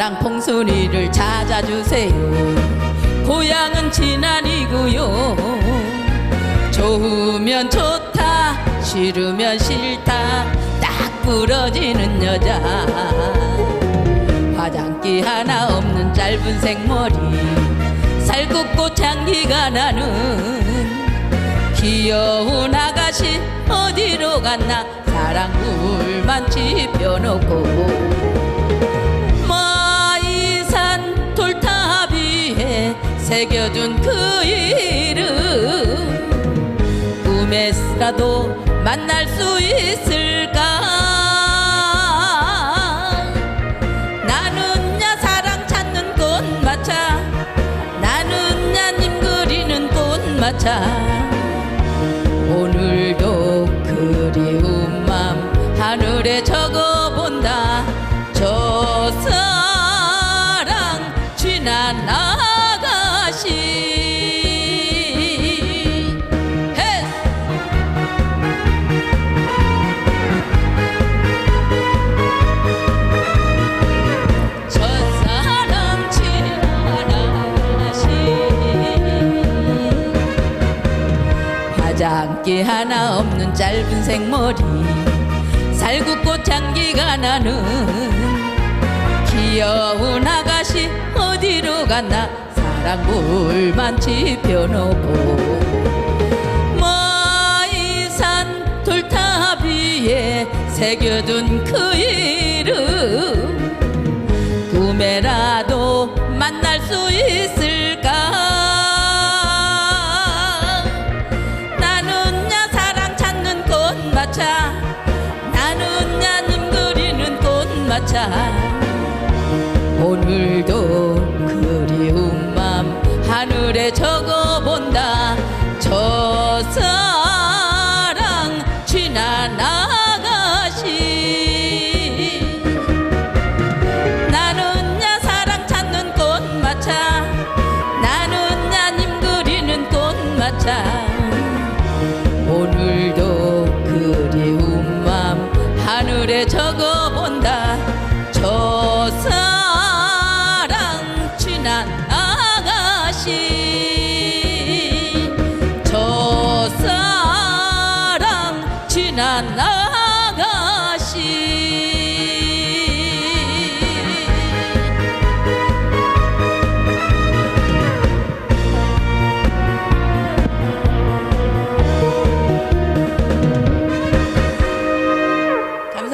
첫사랑 봉순이를 찾아주세요. 고향은 진안이고요. 좋으면 좋다 싫으면 싫다 딱 부러지는 여자. 화장기 하나 없는 짧은 생머리 살굽고 장기가 나는 귀여운 아가씨 어디로 갔나? 사랑 물만 지펴놓고 새겨둔 그 이름. 꿈에서라도 만날 수 있을까? 나는야 사랑 찾는 꽃마차. 나는야 님 그리는 꽃마차. 오늘도 그리운 맘 하늘에 적 장기 하나 없는 짧은 생머리 살구꽃 향기가 나는 귀여운 아가씨 어디로 갔나 사랑 물만 지펴놓고. 마이산 돌탑 위에 새겨둔 그 이름 꿈에라도 만날 수 있을 꽃마차 오늘도 그리운 맘 하늘에 적어본다. 저 사랑 꽃마차. 나는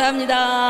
감사합니다.